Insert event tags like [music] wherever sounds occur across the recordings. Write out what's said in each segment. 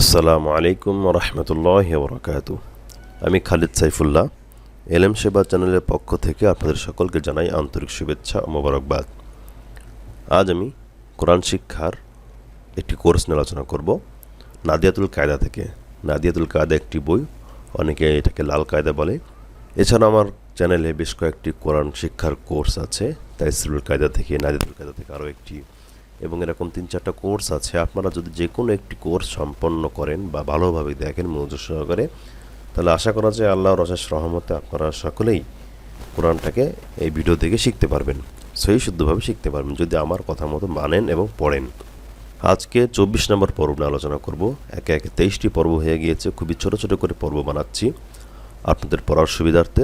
আসসালামু আলাইকুম রহমতুল্লাহ বরকাত আমি খালিদ সাইফুল্লাহ, এলএম সেবা চ্যানেলের পক্ষ থেকে আপনাদের সকলকে জানাই আন্তরিক শুভেচ্ছা ও মোবারকবাদ। আজ আমি কোরআন শিক্ষার একটি কোর্স নিয়ে আলোচনা করব, নাদিয়াতুল কায়দা থেকে। নাদিয়াতুল কায়দা একটি বই, অনেকে এটাকে লাল কায়দা বলে। এছাড়া আমার চ্যানেলে বেশ কয়েকটি কোরআন শিক্ষার কোর্স আছে তাই তাইসিরুল কায়দা থেকে, নাদিয়াতুল কায়দা থেকে আরও একটি। এবং এরকম তিন চারটা কোর্স আছে, আপনারা যদি যে কোনো একটি কোর্স সম্পন্ন করেন বা ভালোভাবে দেখেন মনোযোগ সহকারে, তাহলে আশা করা যায় আল্লাহর অশেষ রহমতে আপনারা সকলেই কোরআনটাকে এই ভিডিও থেকে শিখতে পারবেন, সহি শুদ্ধভাবে শিখতে পারবেন, যদি আমার কথা মতো মানেন এবং পড়েন। আজকে চব্বিশ নম্বর পর্ব নিয়ে আলোচনা করব। একে একে তেইশটি পর্ব হয়ে গিয়েছে, খুবই ছোট ছোট করে পর্ব বানাচ্ছি। আপনাদের পড়ার সুবিধার্থে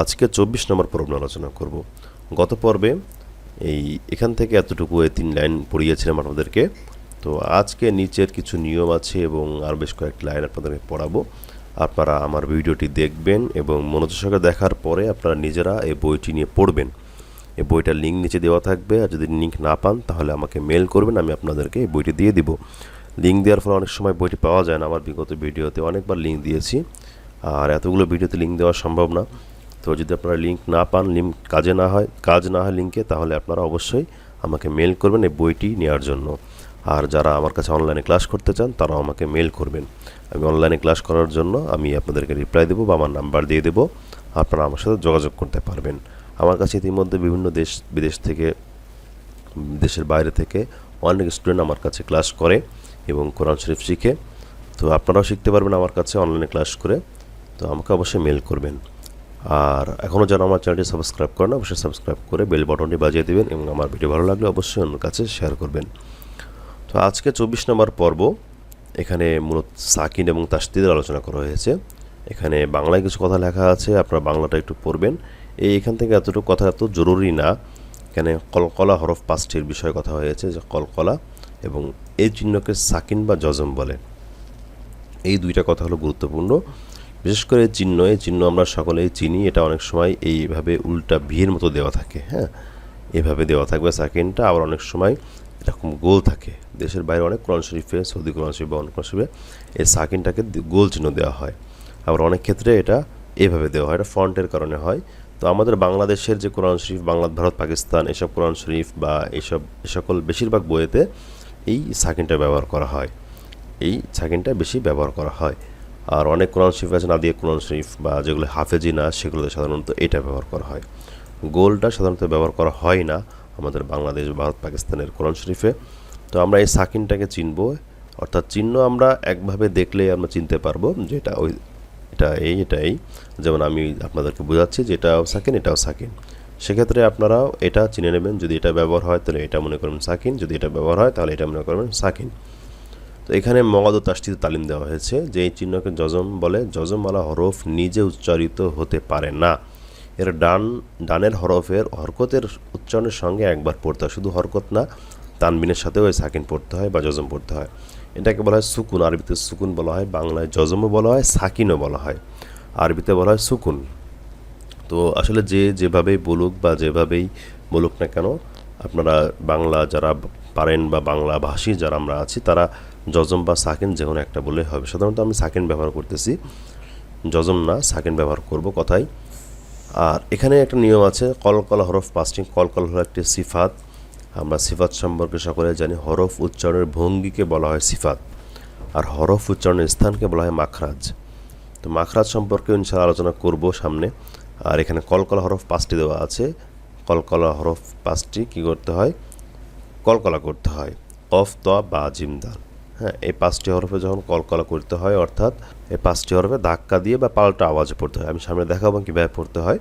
আজকে চব্বিশ নম্বর পর্ব নিয়ে আলোচনা করব। গত পর্বে এই এখান থেকে এতটুকু এই তিন লাইন পড়িয়েছিলাম আপনাদেরকে। তো আজকে নিচের কিছু নিয়ম আছে এবং আর বেশ কয়েকটি লাইন আপনাদেরকে পড়াবো। আপনারা আমার ভিডিওটি দেখবেন এবং মনোযোগ দেখার পরে আপনারা নিজেরা এই বইটি নিয়ে পড়বেন। এই বইটার লিঙ্ক নিচে দেওয়া থাকবে আর যদি লিঙ্ক না পান তাহলে আমাকে মেল করবেন, আমি আপনাদেরকে এই বইটি দিয়ে দিব। লিঙ্ক দেওয়ার ফলে অনেক সময় বইটি পাওয়া যায় না। আমার বিগত ভিডিওতে অনেকবার লিঙ্ক দিয়েছি। আর এতগুলো ভিডিওতে লিঙ্ক দেওয়া সম্ভব না। তো যদি আপনারা লিঙ্ক না পান লিঙ্ক কাজে না হয়, কাজ না হয় লিঙ্কে তাহলে আপনারা অবশ্যই আমাকে মেল করবেন এই বইটি নেওয়ার জন্য। আর যারা আমার কাছে অনলাইনে ক্লাস করতে চান, তারাও আমাকে মেল করবেন। আমি অনলাইনে ক্লাস করার জন্য আমি আপনাদেরকে রিপ্লাই দেবো বা আমার নাম্বার দিয়ে দেবো। আপনারা আমার সাথে যোগাযোগ করতে পারবেন। আমার কাছে ইতিমধ্যে বিভিন্ন দেশ, বিদেশ থেকে, দেশের বাইরে থেকে অনেক স্টুডেন্ট আমার কাছে ক্লাস করে এবং কোরআন শরীফ শিখে। তো আপনারাও শিখতে পারবেন আমার কাছে অনলাইনে ক্লাস করে। তো আমাকে অবশ্যই মেল করবেন। আর এখনও যারা আমার চ্যানেলটি সাবস্ক্রাইব করেন অবশ্যই সাবস্ক্রাইব করে বেল বাটনটি বাজিয়ে দেবেন এবং আমার ভিডিও ভালো লাগলে অবশ্যই অন্যের কাছে শেয়ার করবেন। তো আজকে চব্বিশ নম্বর পর্ব, এখানে মূলত সাকিন এবং তাস্তিদের আলোচনা করা হয়েছে। এখানে বাংলায় কিছু কথা লেখা আছে, আপনারা বাংলাটা একটু পড়বেন। এই এখান থেকে এতটুকু কথা এত জরুরি না। এখানে কলকলা হরফ পাঁচটির বিষয়ে কথা হয়েছে, যে কলকলা এবং এই চিহ্নকে সাকিন বা জজম বলে। এই দুইটা কথা হলো গুরুত্বপূর্ণ। বিশেষ করে চিহ্ন, এই চিহ্ন আমরা সকলেই চিনি, এটা অনেক সময় এইভাবে উল্টা ভিড় মতো দেওয়া থাকে হ্যাঁ? এভাবে দেওয়া থাকবে, সাকিনটা আবার অনেক সময় এরকম গোল থাকে। দেশের বাইরে অনেক কোরআন শরীফে, সৌদি কোরআন শরীফ বা অনেক কোরআন শরীফে এই সাকিনটাকে গোল চিহ্ন দেওয়া হয়। আবার অনেক ক্ষেত্রে এটা এভাবে দেওয়া হয়, এটা ফন্টের কারণে হয়। তো আমাদের বাংলাদেশের যে কোরআন শরীফ বাংলা ভারত, পাকিস্তান, এসব কোরআন শরীফ বা এসব সকল বেশিরভাগ বইয়েতে এই সাকিনটা ব্যবহার করা হয়। এই সাকিনটা বেশি ব্যবহার করা হয়। আর অনেক কোরআন শরীফ আছে নাদিয়া কোরআন শরীফ বা যেগুলো হাফেজি না সেগুলো সাধারণত এটা ব্যবহার করা হয়। গোলটা সাধারণত ব্যবহার করা হয় না আমাদের বাংলাদেশ, ভারত, পাকিস্তানের কোরআন শরীফে। তো আমরা এই সাকিনটাকে চিনব, অর্থাৎ চিহ্ন আমরা একভাবে দেখলে আমরা চিনতে পারব যে এটা ওই, এটা এই এটা এই। যেমন আমি আপনাদেরকে বোঝাচ্ছি যে এটাও সাকিন এটাও সাকিন। সেক্ষেত্রে আপনারাও এটা চিনে নেবেন, যদি এটা ব্যবহার হয় তাহলে এটা মনে করবেন সাকিন, যদি এটা ব্যবহার হয় তাহলে এটা মনে করবেন সাকিন। তো এখানে মগদ তাস্তিতে তালিম দেওয়া হয়েছে যে এই চিহ্নকে যজম বলে যজমওয়ালা হরফ নিজে উচ্চারিত হতে পারে না। এর ডান, ডানের হরফের হরকতের উচ্চারণের সঙ্গে একবার পড়তে হয়। শুধু হরকত না, তানবিনের সাথেও ওই সাকিন পড়তে হয় বা যজম পড়তে হয়। এটাকে বলা হয় সুকুন, আরবিতে সুকুন বলা হয়, বাংলায় যজমও বলা হয়, সাকিনও বলা হয়। আরবিতে বলা হয় সুকুন। তো আসলে যে যেভাবেই বলুক বা যেভাবেই বলুক না কেন, আপনারা বাংলা যারা পারেন বা বাংলা ভাষী যারা আমরা আছি, তারা যজম বা সাকিন যে কোনো একটা বলে হবে। সাধারণত আমি সাকিন ব্যবহার করতেছি। যজম না, সাকিন ব্যবহার করব কথাই আর এখানে একটা নিয়ম আছে কলকল হরফ পাঁচটি কলকল হলো একটি সিফাত। আমরা সিফাত সম্পর্কে সকলে জানি, হরফ উচ্চারণের ভঙ্গিকে বলা হয় সিফাত। আর হরফ উচ্চারণের স্থানকে বলা হয় মাখরাজ। তো মাখরাজ সম্পর্কে ইনশাল্লাহ আলোচনা করব সামনে। আর এখানে কলকলা হরফ পাঁচটি দেওয়া আছে। কলকলা হরফ পাঁচটি কী করতে হয়? কলকলা করতে হয়। কফ, ত, বা জিমদাল হ্যাঁ এই পাঁচটি হরফে যখন কলকলা করতে হয়, অর্থাৎ এই পাঁচটি হরফে ধাক্কা দিয়ে বা পাল্টা আওয়াজে পড়তে হয়। আমি সামনে দেখাবো কীভাবে পড়তে হয়।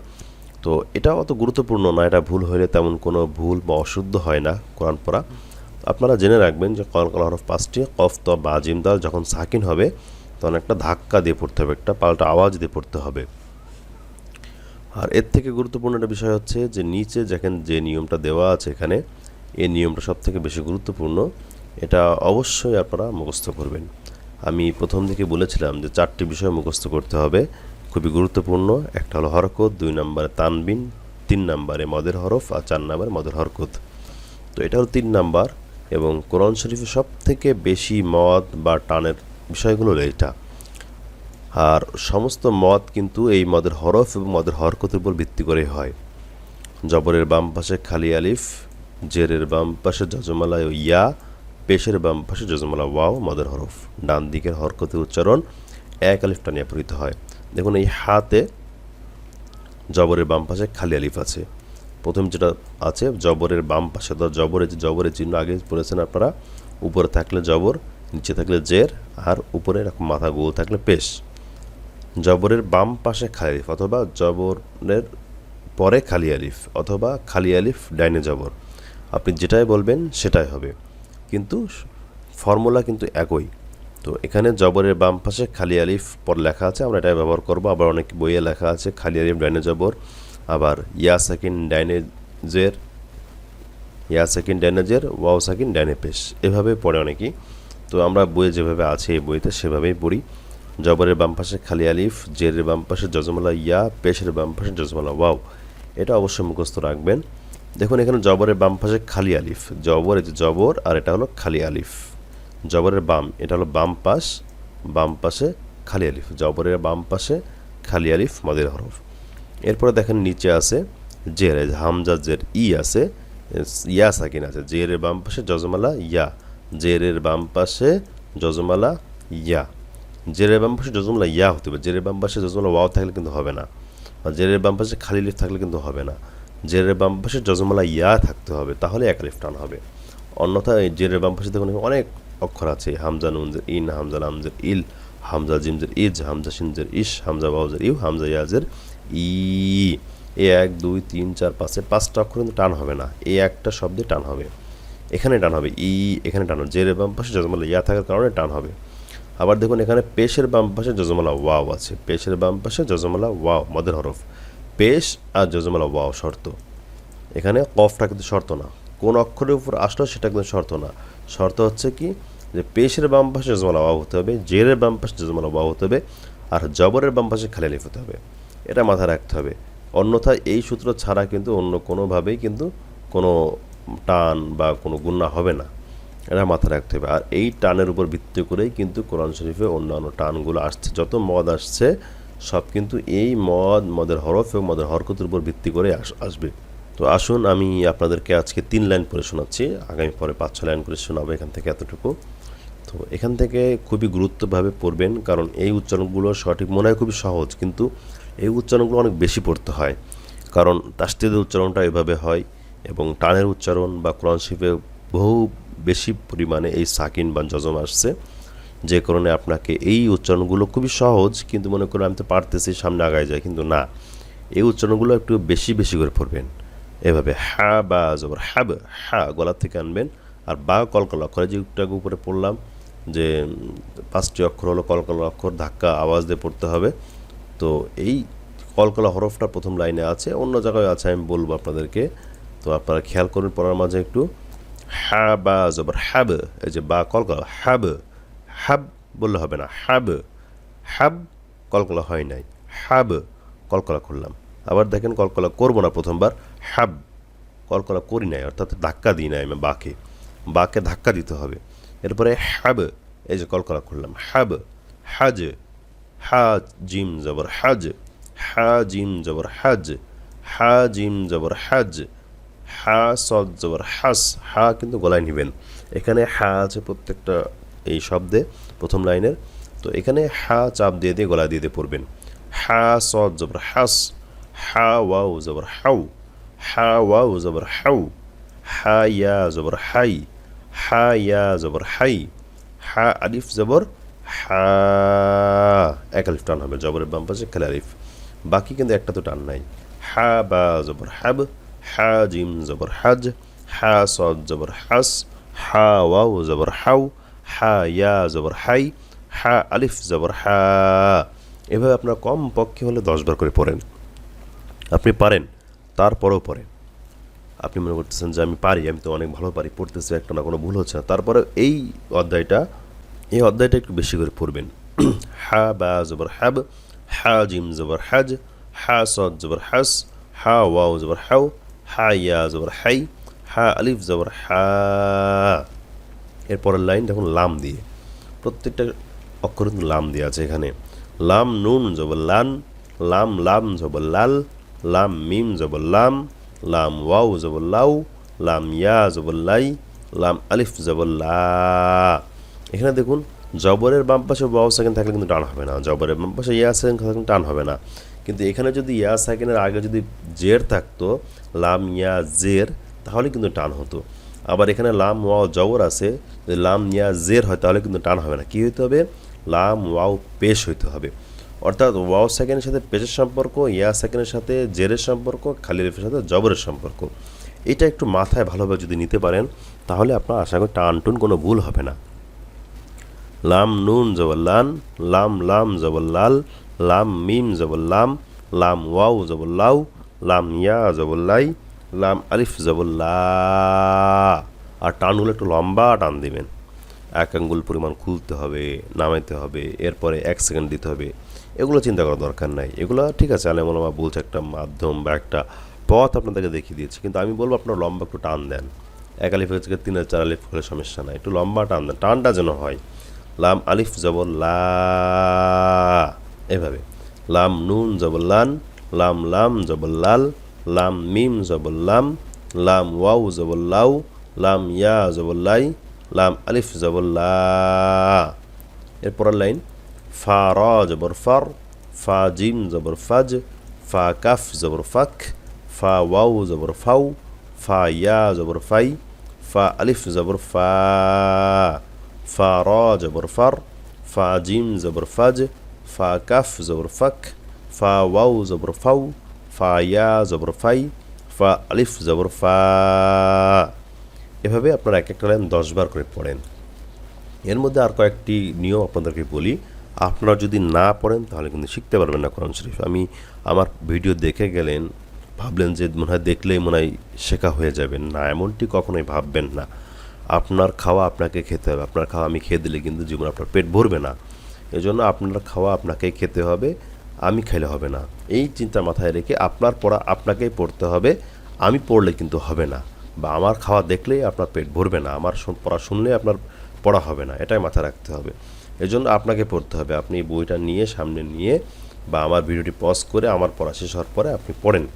তো এটা অত গুরুত্বপূর্ণ না, এটা ভুল হলে তেমন কোনো ভুল বা অশুদ্ধ হয় না কোরআন পড়া। আপনারা জেনে রাখবেন যে কলকলা হরফ পাঁচটি, কফ, ত বা জিমদাল যখন সাকিন হবে, তখন একটা ধাক্কা দিয়ে পড়তে হবে, একটা পাল্টা আওয়াজ দিয়ে পড়তে হবে। আর এর থেকে গুরুত্বপূর্ণ একটা বিষয় হচ্ছে যে নিচে যেখানে যে নিয়মটা দেওয়া আছে এখানে, এই নিয়মটা সব থেকে বেশি গুরুত্বপূর্ণ। এটা অবশ্যই আপনারা মুখস্থ করবেন। আমি প্রথম দিকে বলেছিলাম যে চারটি বিষয় মুখস্থ করতে হবে। খুবই গুরুত্বপূর্ণ। একটা হলো হরকত, দুই নম্বরে তানবিন, তিন নম্বরে মদের হরফ আর চার নম্বরে মদের হরকত। তো এটা হলো তিন নাম্বার এবং কোরআন শরীফে সব থেকে বেশি মদ বা টানের বিষয়গুলো হলো এটা। আর সমস্ত মদ কিন্তু এই মদের হরফ এবং মদের হরকতের উপর ভিত্তি করে হয়। জবরের বাম পাশে খালি আলিফ, জেরের বাম পাশে যজমালা ইয়া পেশের বাম পাশে যজমালা ওয়াও, মদের হরফ ডান দিকের হরকতের উচ্চারণ এক আলিফটা নিয়ে পরিত হয়। দেখুন, এই হাতে জবরের বাম পাশে খালি আলিফ আছে। প্রথম যেটা আছে, জবরের বাম পাশে তো জবরের যে জবরের চিহ্ন আগে পড়েছেন আপনারা, উপরে থাকলে জবর, নিচে থাকলে জের, আর উপরে এরকম মাথা গোল থাকলে পেশ। জবরের বাম পাশে খালি আলিফ অথবা জবরের পরে খালি আলিফ অথবা খালি আলিফ ডাইনে জবর। আপনি যেটাই বলবেন, সেটাই হবে। কিন্তু ফর্মুলা কিন্তু একই। তো এখানে জবরের বাম পাশে খালি আলিফ পর লেখা আছে, আমরা এটাই ব্যবহার করব। আবার অনেক বইয়ে লেখা আছে, খালি আলিফ, ডাইনে জবর। আবার ইয়া সাকিন, ডাইনে জের। ইয়া সাকিন, ডাইনে জের, ওয়াও সাকিন, ডাইনে পেশ। এভাবে পড়ে অনেকেই। তো আমরা বইয়ে যেভাবে আছে এই বইতে, সেভাবেই পড়ি। জবরের বাম পাশে খালি আলিফ, জেরের বাম পাশে যজমালা ইয়া, পেশের বাম পাশে যজমালা ওয়াও। এটা অবশ্যই মুখস্থ রাখবেন। দেখুন, এখানে জবরের বাম পাশে খালি আলিফ। জবর এই যে জবর, আর এটা হলো খালি আলিফ। জবরের বাম, এটা হলো বাম পাশ, বাম পাশে খালি আলিফ। জবরের বাম পাশে খালি আলিফ, মাদের হরফ। এরপরে দেখেন, নিচে আছে জের। হামজা জের, ই আছে, ইয়া সাকিন আছে। জেরের বাম পাশে যজমালা ইয়া। জেরের বাম পাশে যজমালা ইয়া। জেরের বাম পাশে যজমালা ইয়া হতে হবে জেরের বাম পাশে যজমালা ওয়াও থাকলে কিন্তু হবে না। আর জেরের বাম পাশে খালি লিফ থাকলে কিন্তু হবে না। জেরের বাম পাশে যজমালা ইয়া থাকতে হবে, তাহলে এক লিফ টান হবে। অন্যথায় এই জেরের বাম পাশে দেখুন অনেক অক্ষর আছে, হামজা নুনজের ইন, হামজা লামজের ইল, হামজা জিমজের ইজ, হামজা সিনজের ইস হামজা বাউজের ইউ, হামজা ইয়াজের ই, এ এক, দুই, তিন, চার, পাঁচে পাঁচটা অক্ষর কিন্তু টান হবে না এই একটা শব্দে টান হবে। এখানে টান হবে ই, এখানে টান হবে, জেরের বাম পাশে যজমালা ইয়া থাকার কারণে টান হবে। আবার দেখুন এখানে পেশের বাম পাশে যজমালা ওয়াও আছে, পেশের বাম পাশে যজমালা ওয়াও, মদের হরফ। পেশ আর যজমালা ওয়াও শর্ত। এখানে কফটা কিন্তু শর্ত না। কোন অক্ষরের উপর আসলো সেটা কিন্তু শর্ত না। শর্ত হচ্ছে কি? যে পেশের বাম পাশে যজমালা ওয়াও হতে হবে জেরের বাম পাশে যজমালা ওয়াও হতে হবে, আর জবরের বাম পাশে খালি আলিফ হতে হবে। এটা মাথায় রাখতে হবে। অন্যথায় এই সূত্র ছাড়া কিন্তু অন্য কোনোভাবেই কিন্তু কোনো টান বা কোনো গুণা হবে না। এটা মাথায় রাখতে হবে। আর এই টানের উপর ভিত্তি করেই কিন্তু কোরআন শরীফে অন্যান্য টানগুলো আসছে। যত মদ আসছে সব কিন্তু এই মদ, মদের হরফ এবং মদের হরকতের উপর ভিত্তি করে আস- আসবে। তো আসুন আমি আপনাদেরকে আজকে তিন লাইন পড়ে শোনাচ্ছি, আগামী পরে পাঁচ ছ লাইন করে শোনাবো এখান থেকে এতটুকু। তো এখান থেকে খুবই গুরুত্বভাবে পড়বেন, কারণ এই উচ্চারণগুলো সঠিক মনে হয় খুবই সহজ, কিন্তু এই উচ্চারণগুলো অনেক বেশি পড়তে হয়। কারণ তাস্তিদের উচ্চারণটা এভাবে হয় এবং টানের উচ্চারণ বা কোরআন শরীফে বহু বেশি পরিমাণে এই সাকিন বা যজম আসছে। যে কারণে আপনাকে এই উচ্চারণগুলো খুবই সহজ, কিন্তু মনে করেন আমি তো পারতেছি, সামনে আগায় যায় কিন্তু না। এই উচ্চারণগুলো একটু বেশি বেশি করে পড়বেন। এভাবে হা, বা, জবর হ্যাব, হা গলা থেকে আনবেন। আর বা কলকলা অক্ষরে যে একটু উপরে পড়লাম, যে পাঁচটি অক্ষর হলো কলকলা অক্ষর, ধাক্কা, আওয়াজ দিয়ে পড়তে হবে। তো এই কলকলা হরফটা প্রথম লাইনে আছে, অন্য জায়গায় আছে, আমি বলব আপনাদেরকে। তো আপনারা খেয়াল করুন পড়ার মাঝে একটু। হ্যা বা, জবর হ্যাব, এই যে বা, কলকলা হ্যাব হ্যাব বললে হবে না। হাব হাব কলকলা হয় নাই। হাব কলকলা করলাম। আবার দেখেন কলকলা করব না প্রথমবার। হাব কলকলা করি নাই, অর্থাৎ ধাক্কা দিই নাই আমি বাকে। বাকে ধাক্কা দিতে হবে। এরপরে হাব, এই যে কলকলা করলাম। হাব, হাজ, হা, জিম, জবর, হাজ। হা, জিম, জবর, হাজ। হা, জিম, জবর, হাজ। হা, সদ, জবর, হাস। হা কিন্তু গলায় নেবেন। এখানে হা আছে প্রত্যেকটা এই শব্দে প্রথম লাইনের। তো এখানে হা চাপ দিয়ে দিয়ে গলা দিয়ে দিয়ে পড়বেন। হা সদ জবর হাস, হা ওয়াও জবর হাউ, হা ওয়াও জবর হাউ, হা ইয়া জবর হাই, হা ইয়া জবর হাই, হা আলিফ জবর হা। এক আলিফ টান হবে, জবরের বাম পাশে খেলা আলিফ। বাকি কিন্তু একটা তো টান নাই। হা বা জবর হাব, হা জিম জবর হাজ, হা সদ জবর হাস, হা ওয়াও জবর হাউ হা, ইয়া, জবর, হাই, হা, আলিফ, জবর, হা। এভাবে আপনার কম পক্ষে হলে দশবার করে পড়েন। আপনি পারেন, তারপরেও পড়েন। আপনি মনে করতেছেন যে আমি পারি, আমি তো অনেক ভালো পারি, পড়তেছি, একটা না কোনো ভুল হচ্ছে না। তারপরে এই অধ্যায়টা এই অধ্যায়টা একটু বেশি করে পড়বেন। [clears throat] হা, বা, জবর হ্যাব হা, জিম, জবর, হাজ, হা, সদ, জবর, হাস, হা, ওয়াও, জবর হাউ হা, ইয়া, জবর, হাই, হা, আলিফ, জবর, হা। এরপরের লাইন দেখুন, লাম দিয়ে। প্রত্যেকটা অক্ষর কিন্তু লাম দেওয়া আছে এখানে। লাম নুন জবর লান, লাম লাম জবর লাল, লাম মিম জবর লাম লাম ওয়াও জবর লাউ, লাম ইয়া জবর লাই, লাম আলিফ জবর লা। এখানে দেখুন, জবরের বাম পাশে ওয়াও সেকেন্ড থাকলে কিন্তু টান হবে না। জবরের বাম পাশে ইয়া সেকেন্ড থাকলে টান হবে না। কিন্তু এখানে যদি ইয়া সেকেন্ডের আগে যদি জের থাকতো, লাম ইয়া জের, তাহলে কিন্তু টান হতো। আবার এখানে লাম, ওয়াও জবর আছে। যদি লাম নিয়া জের হয়, তাহলে কিন্তু টান হবে না। কী হইতে হবে? লাম, ওয়াও, পেশ হইতে হবে। অর্থাৎ ওয়াও সেকেন্ডের সাথে পেশের সম্পর্ক, ইয়া সেকেন্ডের সাথে জেরের সম্পর্ক খালি রেফের সাথে জবরের সম্পর্ক। এটা একটু মাথায় ভালোভাবে যদি নিতে পারেন, তাহলে আপনার আশা করি টান টুন কোনো ভুল হবে না। লাম, নুন জবল্লান লাম লাম জবল্লাল লাম, মিম জবল্লাম লাম। ওয়াও জবল্লাউ লাম, ইয়া জবল্লাই লাম আলিফ জবল্লা আর টান টানগুলো একটু লম্বা টান দিবেন। এক আঙ্গুল পরিমাণ খুলতে হবে, নামাইতে হবে, এরপরে এক সেকেন্ড দিতে হবে। এগুলো চিন্তা করার দরকার নাই। এগুলো ঠিক আছে, আলেমা বলছে একটা মাধ্যম বা একটা পথ আপনাদেরকে দেখিয়ে দিয়েছে। কিন্তু আমি বলব আপনার লম্বা একটু টান দেন। এক আলিফ থেকে তিন চার আলিফ হলে সমস্যা নাই। একটু লম্বা টান দেন। টানটা যেন হয়। লাম আলিফ জবর লা। এভাবে। লাম নুন জবর লান, লাম লাম জবর লাল। লাম মিম জবর লাম লাম ওয়াউ জবর লাউ লাম ইয়া জবর লাই লাম আলিফ জবর লা এরপরের লাইন ফা র জবর ফার ফা জিম জবর ফাজ ফা কাফ জবর ফাক ফা ওয়াউ জবর ফাউ ফা ইয়া জবর ফাই ফা আলিফ জবর ফা ফা র জবর ফার ফা জিম জবর ফাজ ফা কাফ জবর ফাক ফা ওয়াউ জবর ফাউ ফা, ইয়া, জবর, ফাই, ফা, আলিফ, জবর, ফা। এভাবে আপনারা এক একটা লাইন দশবার করে পড়েন। এর মধ্যে আর কয়েকটি নিয়ম আপনাদেরকে বলি। আপনারা যদি না পড়েন, তাহলে কিন্তু শিখতে পারবেন না কোরআন শরীফ। আমি আমার ভিডিও দেখে গেলেন, ভাবলেন যে মনে হয় দেখলেই মনে হয় শেখা হয়ে যাবে। না, এমনটি কখনোই ভাববেন না। আপনার খাওয়া আপনাকে খেতে হবে। আপনার খাওয়া আমি খেয়ে দিলে কিন্তু জীবন আপনার পেট ভরবে না। এজন্য আপনার খাওয়া আপনাকেই খেতে হবে। আমি খেলে হবে না। এই চিন্তা মাথায় রেখে আপনার পড়া আপনাকেই পড়তে হবে। আমি পড়লে কিন্তু হবে না। বা আমার খাওয়া দেখলেই আপনার পেট ভরবে না। আমার পড়া শুনলে আপনার পড়া হবে না। এটাই মাথায় রাখতে হবে। এজন্য আপনাকে পড়তে হবে। আপনি বইটা নিয়ে সামনে নিয়ে বা আমার ভিডিওটি পজ করে আমার পড়া শেষ হওয়ার পরে আপনি পড়েন।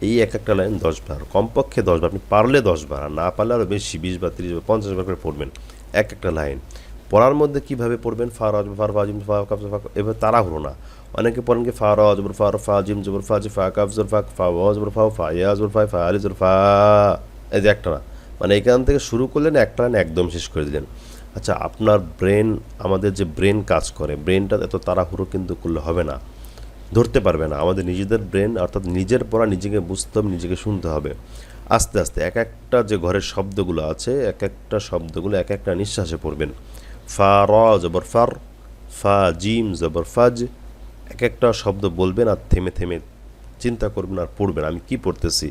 এই এক একটা লাইন দশবার কমপক্ষে দশবার আপনি পারলে দশবার আর না পারলে আরও বেশি, বিশ বা তিরিশ বা পঞ্চাশ বার করে পড়বেন। এক একটা লাইন। পড়ার মধ্যে কীভাবে পড়বেন? ফার ফার ফাজিম ফা কাফ ফা এবার তারা হলো না। অনেকে পড়েন কি ফা রাজ জবর ফা ফা জিম, জবর ফা জি ফা কাফ, জবর ফা ফা, ও, জবর ফা ফা, ইয়া, জবর ফা ফা, আলি, জবর ফা। এই যে একটা না। মানে এখান থেকে শুরু করলেন, একটা লাইন একদম শেষ করে দিলেন। আচ্ছা আপনার ব্রেন, আমাদের যে ব্রেন কাজ করে, ব্রেনটা এত তাড়াহুড়ো কিন্তু করলে হবে না। ধরতে পারবে না। আমাদের নিজেদের ব্রেন, অর্থাৎ নিজের পড়া, নিজেকে বুঝতে হবে, নিজেকে শুনতে হবে। আস্তে আস্তে, এক একটা যে ঘরের শব্দগুলো আছে, এক একটা শব্দগুলো এক একটা নিঃশ্বাসে পড়বেন। ফা, র, জবর ফার, ফা, জিম, জবর ফাজ এক একটা শব্দ বলবেন আর থেমে থেমে চিন্তা করবেন আর পড়বেন। আমি কি পড়তেছি?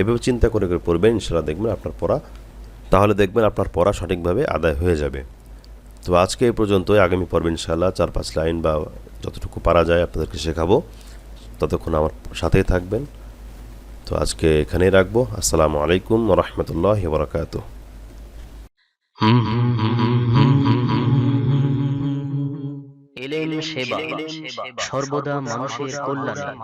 এভাবে চিন্তা করে করে পড়বেন ইনশাল্লাহ দেখবেন আপনার পড়া, তাহলে দেখবেন আপনার পড়া সঠিকভাবে আদায় হয়ে যাবে। তো আজকে এই পর্যন্তই, আগামী পর্বে ইনশাল্লাহ চার পাঁচ লাইন বা যতটুকু পারা যায় আপনাদেরকে শেখাবো। ততক্ষণ আমার সাথেই থাকবেন। তো আজকে এখানেই রাখব। আসসালামু আলাইকুম রহমতুল্লাহ বরকাত এলেন সেবা সর্বদা মানুষের কল্যাণে।